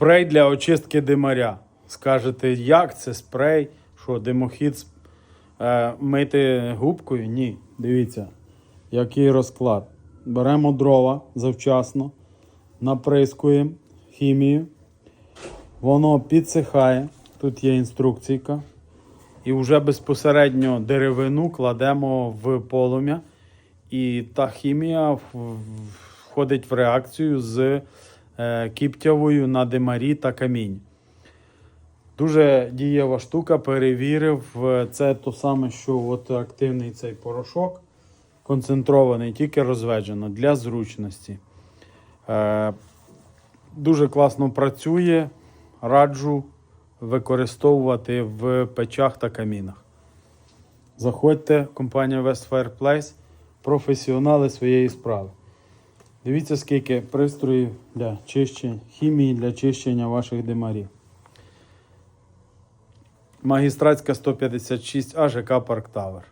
Спрей для очистки димаря. Скажете, як це спрей? Що, димохід е, мити губкою? Ні. Дивіться, який розклад. Беремо дрова завчасно, наприскуємо хімію. Воно підсихає. Тут є інструкційка. І вже безпосередньо деревину кладемо в полум'я. І та хімія входить в реакцію з е, кіптявою на димарі та камінь. Дуже дієва штука, перевірив. Е, Це то саме, що от активний цей порошок, концентрований, тільки розведено для зручності. Е, Дуже класно працює. Раджу використовувати в печах та камінах. Заходьте, компанія West Fireplace, професіонали своєї справи. Дивіться, скільки пристроїв для чищення, хімії для чищення ваших димарів. Магістратська 156 АЖК Парктавер. Парк Тавер.